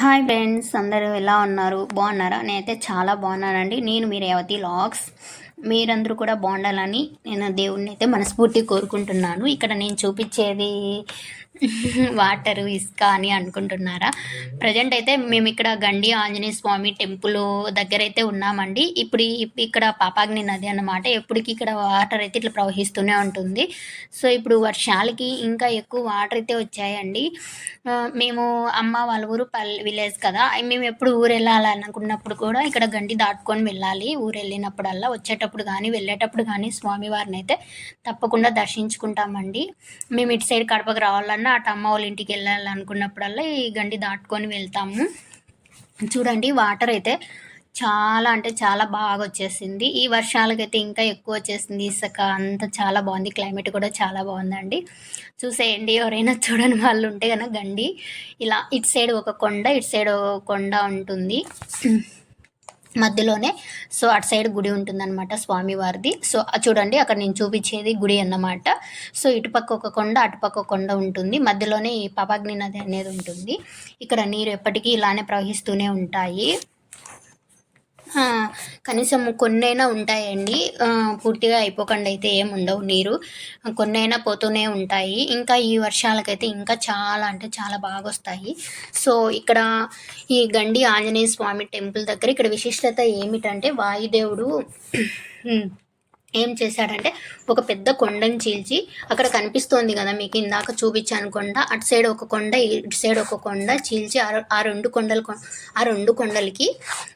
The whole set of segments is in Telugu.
హాయ్ ఫ్రెండ్స్ అందరూ ఎలా ఉన్నారు? బాగున్నారా? నేనైతే చాలా బాగున్నానండి. నేను మీ రేవతి లాగ్స్ మీరందరూ కూడా బాగుండాలని నేను దేవుణ్ణి అయితే మనస్ఫూర్తి కోరుకుంటున్నాను. ఇక్కడ నేను చూపించేది వాటరు ఇసుక అని అనుకుంటున్నారా? ప్రజెంట్ అయితే మేము ఇక్కడ గండి ఆంజనేయ స్వామి టెంపుల్ దగ్గర అయితే ఉన్నామండి. ఇప్పుడు ఇక్కడ పాపాగ్ని నది అన్నమాట ఎప్పటికీ ఇక్కడ వాటర్ అయితే ఇట్లా ప్రవహిస్తూనే ఉంటుంది. సో ఇప్పుడు వర్షాలకి ఇంకా ఎక్కువ వాటర్ అయితే వచ్చాయండి. మేము అమ్మ వాళ్ళ ఊరు పల్లె విలేజ్ కదా. మేము ఎప్పుడు ఊరు వెళ్ళాలి అనుకున్నప్పుడు కూడా ఇక్కడ గండి దాటుకొని వెళ్ళాలి. ఊరు వెళ్ళినప్పుడల్లా వచ్చేటప్పుడు కానీ వెళ్ళేటప్పుడు కానీ స్వామివారిని అయితే తప్పకుండా దర్శించుకుంటామండి. మేము ఇటు సైడ్ కడపకు రావాలన్నా అటు అమ్మ వాళ్ళ ఇంటికి వెళ్ళాలనుకున్నప్పుడల్లా ఈ గండి దాటుకొని వెళ్తాము. చూడండి వాటర్ అయితే చాలా అంటే చాలా బాగా వచ్చేసింది. ఈ వర్షాలకైతే ఇంకా ఎక్కువ వచ్చేసింది. ఇసుక అంతా చాలా బాగుంది. క్లైమేట్ కూడా చాలా బాగుందండి. చూసేయండి ఎవరైనా చూడని వాళ్ళు ఉంటే కనుక గండి. ఇలా ఇటు సైడ్ ఒక కొండ ఇటు సైడ్ ఒక కొండ ఉంటుంది. మధ్యలోనే. సో అటు సైడ్ గుడి ఉంటుందన్నమాట స్వామివారిది. సో చూడండి అక్కడ నేను చూపించేది గుడి అన్నమాట. సో ఇటుపక్క ఒక కొండ అటుపక్క కొండ ఉంటుంది. మధ్యలోనే ఈ పాపాగ్ని నది అనేది ఉంటుంది. ఇక్కడ నీరు ఎప్పటికీ ఇలానే ప్రవహిస్తూనే ఉంటాయి. కనీసం కొన్నైనా ఉంటాయండి. పూర్తిగా అయిపోకుండా అయితే ఏముండవు ఉండవు నీరు. కొన్నైనా పోతూనే ఉంటాయి. ఇంకా ఈ వర్షాలకైతే ఇంకా చాలా అంటే చాలా బాగా వస్తాయి సో ఇక్కడ ఈ గండి ఆంజనేయ స్వామి టెంపుల్ దగ్గర ఇక్కడ విశిష్టత ఏమిటంటే వాయుదేవుడు ఏం చేశాడంటే ఒక పెద్ద కొండని చీల్చి అక్కడ కనిపిస్తోంది కదా మీకు ఇందాక చూపించాను కొండ. అటు సైడ్ ఒక కొండ ఇటు సైడ్ ఒక కొండ చీల్చి ఆ రెండు కొండలు ఆ రెండు కొండలకి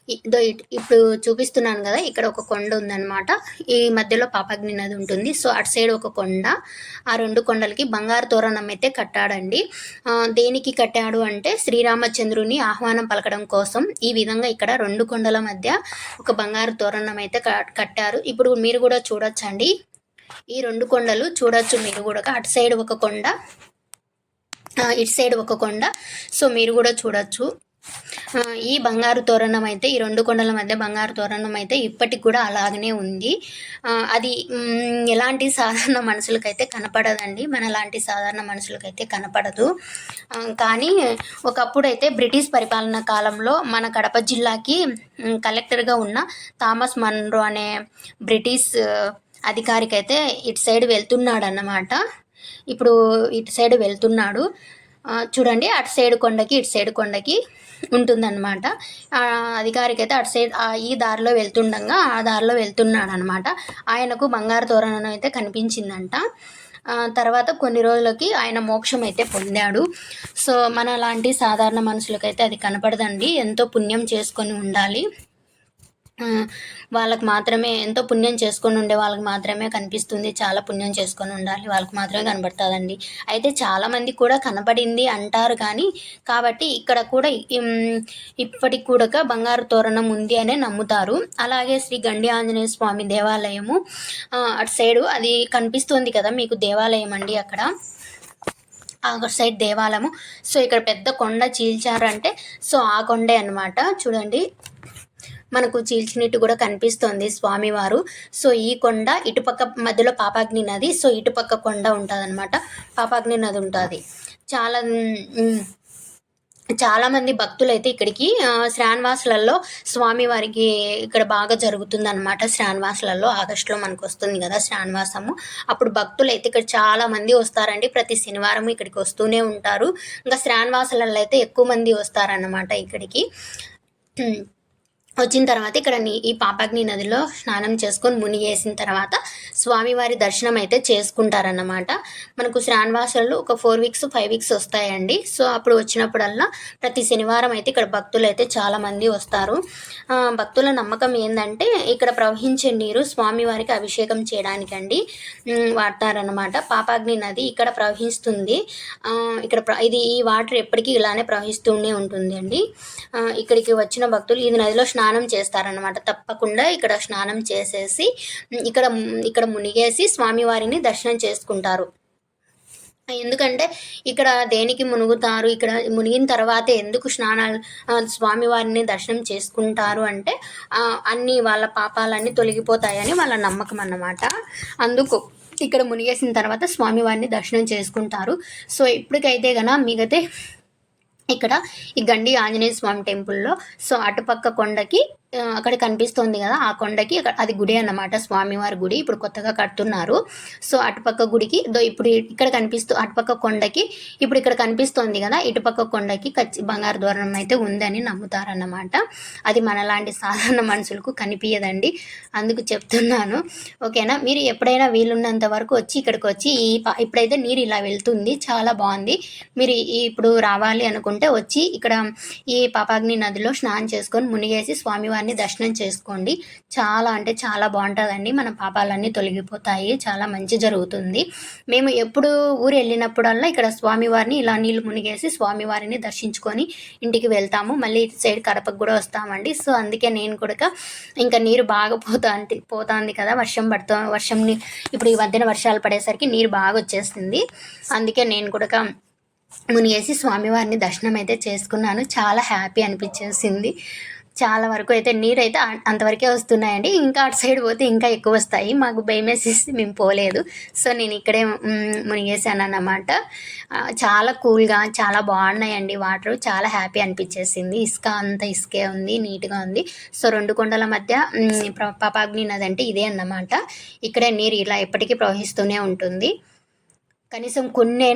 ఇదో ఇట్- ఇప్పుడు చూపిస్తున్నాను కదా ఇక్కడ ఒక కొండ ఉందన్నమాట. ఈ మధ్యలో పాపగ్ని నది ఉంటుంది. సో అటు సైడ్ ఒక కొండ ఆ రెండు కొండలకి బంగారు తోరణం అయితే కట్టాడండి. దేనికి కట్టాడు అంటే శ్రీరామచంద్రుని ఆహ్వానం పలకడం కోసం ఈ విధంగా ఇక్కడ రెండు కొండల మధ్య ఒక బంగారు తోరణం అయితే కట్టారు. ఇప్పుడు మీరు కూడా చూడొచ్చండి. ఈ రెండు కొండలు చూడొచ్చు మీరు కూడా. అటు సైడ్ ఒక కొండ ఆ, ఇటు సైడ్ ఒక కొండ. సో మీరు కూడా చూడొచ్చు. ఈ బంగారు తోరణం అయితే ఈ రెండు కొండల మధ్య బంగారు తోరణం అయితే ఇప్పటికి కూడా అలాగనే ఉంది. అది ఎలాంటి సాధారణ మనుషులకైతే కనపడదండి. మన లాంటి సాధారణ మనుషులకైతే కనపడదు. కానీ ఒకప్పుడు అయితే బ్రిటిష్ పరిపాలన కాలంలో మన కడప జిల్లాకి కలెక్టర్గా ఉన్న థామస్ మన్రో అనే బ్రిటిష్ అధికారికైతే ఇటు సైడ్ వెళ్తున్నాడు అన్నమాట ఇప్పుడు ఇటు సైడ్ వెళ్తున్నాడు. చూడండి అటు సైడ్ కొండకి ఇటు సైడ్ కొండకి ఉంటుందన్నమాట. అధికారికైతే అధికారికి అయితే అటు సైడ్ ఆ ఈ దారిలో వెళ్తుండగా ఆ దారిలో వెళ్తున్నాడనమాట ఆయనకు బంగారు తోరణం అయితే కనిపించిందంట. తర్వాత కొన్ని రోజులకి ఆయన మోక్షం అయితే పొందాడు. సో మన లాంటి సాధారణ మనుషులకైతే అది కనపడదండి. ఎంతో పుణ్యం చేసుకొని ఉండాలి. వాళ్ళకి మాత్రమే ఎంతో పుణ్యం చేసుకొని ఉండే వాళ్ళకి మాత్రమే కనిపిస్తుంది. చాలా పుణ్యం చేసుకొని ఉండాలి. వాళ్ళకి మాత్రమే కనబడుతుందండి. అయితే చాలామంది కూడా కనపడింది అంటారు కానీ కాబట్టి ఇక్కడ కూడా ఇప్పటికి కూడా బంగారు తోరణం ఉంది అనే నమ్ముతారు. అలాగే శ్రీ గండి ఆంజనేయ స్వామి దేవాలయము అటు సైడు అది కనిపిస్తుంది కదా మీకు దేవాలయం అండి అక్కడ. ఆ సైడ్ దేవాలయము. సో ఇక్కడ పెద్ద కొండ చీల్చారంటే సో ఆ కొండే అన్నమాట. చూడండి. మనకు చీల్చినట్టు కూడా కనిపిస్తోంది స్వామివారు. సో ఈ కొండ ఇటుపక్క మధ్యలో పాపాగ్ని నది. సో ఇటుపక్క కొండ ఉంటుంది అనమాట పాపాగ్ని నది ఉంటుంది. చాలా చాలామంది భక్తులు అయితే ఇక్కడికి ఆ, శ్రావణవాసులలో స్వామివారికి ఇక్కడ బాగా జరుగుతుంది అనమాట శ్రావణవాసులలో ఆగస్టులో మనకు వస్తుంది కదా శ్రావణవాసము. అప్పుడు భక్తులు అయితే ఇక్కడ చాలామంది వస్తారండి. ప్రతి శనివారం ఇక్కడికి వస్తూనే ఉంటారు. ఇంకా శ్రావణవాసులలో అయితే ఎక్కువ మంది వస్తారన్నమాట ఇక్కడికి. వచ్చిన తర్వాత ఇక్కడ నీ- ఈ పాపాగ్ని నదిలో స్నానం చేసుకొని మునిగేసిన తర్వాత స్వామివారి దర్శనం అయితే చేసుకుంటారన్నమాట. మనకు శ్రావణవాసాలు ఒక ఫోర్ వీక్స్ ఫైవ్ వీక్స్ వస్తాయండి. సో అప్పుడు వచ్చినప్పుడల్లా ప్రతి శనివారం అయితే ఇక్కడ భక్తులు అయితే చాలామంది వస్తారు. భక్తుల నమ్మకం ఏంటంటే ఇక్కడ ప్రవహించే నీరు స్వామివారికి అభిషేకం చేయడానికండి వాడతారనమాట పాపాగ్ని నది ఇక్కడ ప్రవహిస్తుంది. ఇక్కడ ప్ర- ఇది ఈ వాటర్ ఎప్పటికీ ఇలానే ప్రవహిస్తూనే ఉంటుంది అండి ఇక్కడికి వచ్చిన భక్తులు ఈ నదిలో స్నానం స్నానం చేస్తారనమాట తప్పకుండా ఇక్కడ స్నానం చేసేసి ఇక్కడ ఇక్కడ మునిగేసి స్వామివారిని దర్శనం చేసుకుంటారు. ఎందుకంటే ఇక్కడ దేనికి మునుగుతారు? ఇక్కడ మునిగిన తర్వాత ఎందుకు స్నానాలు స్వామివారిని దర్శనం చేసుకుంటారు అంటే అన్ని వాళ్ళ పాపాలన్నీ తొలగిపోతాయని వాళ్ళ నమ్మకం అన్నమాట. అందుకు ఇక్కడ మునిగేసిన తర్వాత స్వామివారిని దర్శనం చేసుకుంటారు. సో ఇప్పటికైతే గన మీకైతే ఇక్కడ ఈ గండి ఆంజనేయ స్వామి టెంపుల్లో సో అటుపక్క కొండకి అక్కడ కనిపిస్తోంది కదా ఆ కొండకి అది గుడి అన్నమాట స్వామివారి గుడి. ఇప్పుడు కొత్తగా కడుతున్నారు. సో అటుపక్క గుడికి ఇప్పుడు ఇక్కడ కనిపిస్తూ అటుపక్క కొండకి ఇప్పుడు ఇక్కడ కనిపిస్తోంది కదా ఇటుపక్క కొండకి కచ్చి బంగారు దూరం అయితే ఉందని నమ్ముతారన్నమాట. అది మనలాంటి సాధారణ మనుషులకు కనిపించదండి అందుకు చెప్తున్నాను. ఓకేనా? మీరు ఎప్పుడైనా వీలున్నంత వరకు వచ్చి ఇక్కడికి వచ్చి ఈ ఇప్పుడైతే నీరు ఇలా వెళ్తుంది చాలా బాగుంది. మీరు ఇప్పుడు రావాలి అనుకుంటే వచ్చి ఇక్కడ ఈ పాపాగ్ని నదిలో స్నానం చేసుకొని మునిగేసి స్వామివారి స్వామివారిని దర్శనం చేసుకోండి. చాలా అంటే చాలా బాగుంటుందండి. మన పాపాలన్నీ తొలగిపోతాయి. చాలా మంచి జరుగుతుంది. మేము ఎప్పుడు ఊరు వెళ్ళినప్పుడల్లా ఇక్కడ స్వామివారిని ఇలా నీళ్ళు మునిగేసి స్వామివారిని దర్శించుకొని ఇంటికి వెళ్తాము. మళ్ళీ ఇటు సైడ్ కడపకు కూడా వస్తామండి. సో అందుకే నేను కూడా ఇంకా నీరు బాగా పోతా పోతుంది కదా. వర్షం పడుతూ వర్షం ఇప్పుడు ఈ మధ్యన వర్షాలు పడేసరికి నీరు బాగా వచ్చేస్తుంది అందుకే నేను కూడా మునిగేసి స్వామివారిని దర్శనం అయితే చేసుకున్నాను. చాలా హ్యాపీ అనిపించేసింది. చాలా వరకు అయితే నీరు అయితే అంతవరకే వస్తున్నాయండి. ఇంకా అటు సైడ్ పోతే ఇంకా ఎక్కువ వస్తాయి. మాకు భయం వేసేసి మేము పోలేదు. సో నేను ఇక్కడే మునిగేసాను అన్నమాట చాలా కూల్గా చాలా బాగున్నాయండి వాటర్. చాలా హ్యాపీ అనిపించేసింది. ఇసుక అంత ఇసుకే ఉంది నీట్గా ఉంది. సో రెండు కొండల మధ్య ప్ర- పాపాగ్ని నది అంటే ఇదే అన్నమాట. ఇక్కడే నీరు ఇలా ఎప్పటికీ ప్రవహిస్తూనే ఉంటుంది. కనీసం కొన్ని